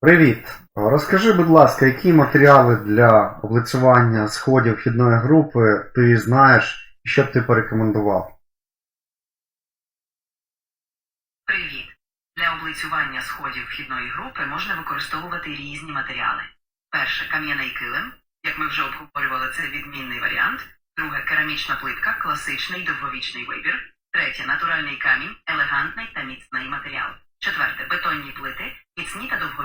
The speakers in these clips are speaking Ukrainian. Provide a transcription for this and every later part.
Привіт! Розкажи, будь ласка, які матеріали для облицювання сходів вхідної групи ти знаєш і що б ти порекомендував? Привіт! Для облицювання сходів вхідної групи можна використовувати різні матеріали. Перше кам'яний килим, як ми вже обговорювали, це відмінний варіант. Друге керамічна плитка, класичний довговічний вибір. Третє натуральний камінь, елегантний та міцний матеріал.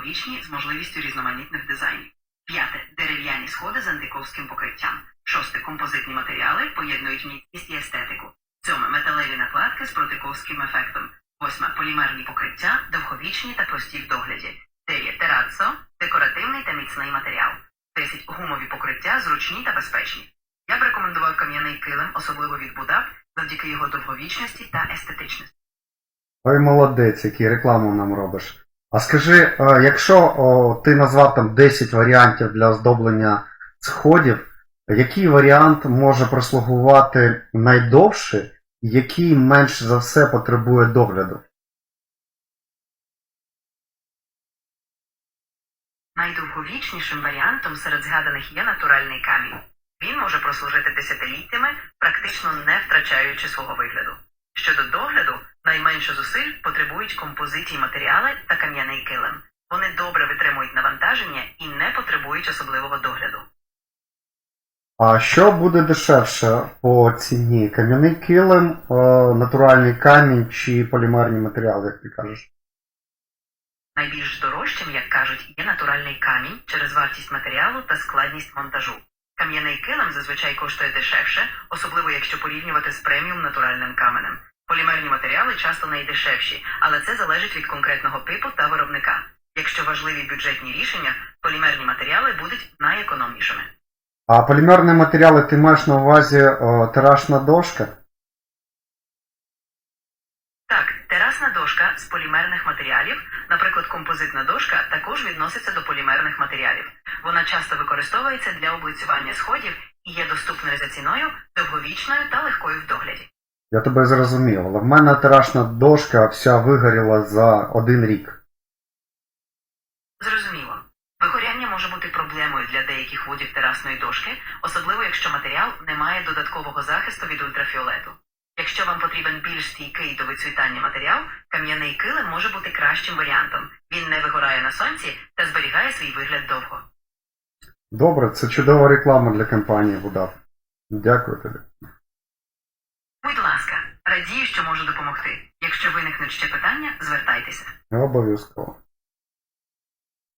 Довговічні з можливістю різноманітних дизайнів. П'яте дерев'яні сходи з антиковським покриттям. Шосте композитні матеріали поєднують міцність і естетику. Сьоме металеві накладки з протиковським ефектом. Восьме полімерні покриття, довговічні та прості в догляді. Дев'ять терацо, декоративний та міцний матеріал. Десять гумові покриття, зручні та безпечні. Я б рекомендував кам'яний килим, особливо від Будап, завдяки його довговічності та естетичності. Ой, молодець, який рекламу нам робиш. А скажи, е, якщо ти назвав там 10 варіантів для оздоблення сходів, який варіант може прослугувати найдовше, який менш за все потребує догляду? Найдовговічнішим варіантом серед згаданих є натуральний камінь. Він може прослужити десятиліттями, практично не втрачаючи свого вигляду. Щодо догляду, найменше зусиль потребують композитні матеріали та кам'яний килим. Вони добре витримують навантаження і не потребують особливого догляду. А що буде дешевше по ціні? Кам'яний килим, е, натуральний камінь чи полімерні матеріали, як ти кажеш? Найбільш дорожчим, як кажуть, є натуральний камінь через вартість матеріалу та складність монтажу. Кам'яний килим зазвичай коштує дешевше, особливо якщо порівнювати з преміум натуральним каменем. Полімерні матеріали часто найдешевші, але це залежить від конкретного типу та виробника. Якщо важливі бюджетні рішення, полімерні матеріали будуть найекономнішими. А полімерні матеріали ти маєш на увазі е, тиражна дошка? Так, терасна дошка з полімерних матеріалів, наприклад, композитна дошка, також відноситься до полімерних матеріалів. Вона часто використовується для облицювання сходів і є доступною за ціною, довговічною та легкою в догляді. Я тебе зрозумів, але в мене тиражна дошка вся вигоріла за один рік. Зрозуміло. Вигоряння може бути проблемою для деяких видів терасної дошки, особливо якщо матеріал не має додаткового захисту від ультрафіолету. Якщо вам потрібен більш стійкий до вицвітання матеріал, кам'яний килим може бути кращим варіантом. Він не вигорає на сонці та зберігає свій вигляд довго. Добре, це чудова реклама для компанії Будап. Дякую тобі. Що можу допомогти. Якщо виникнуть ще питання, звертайтеся. Обов'язково.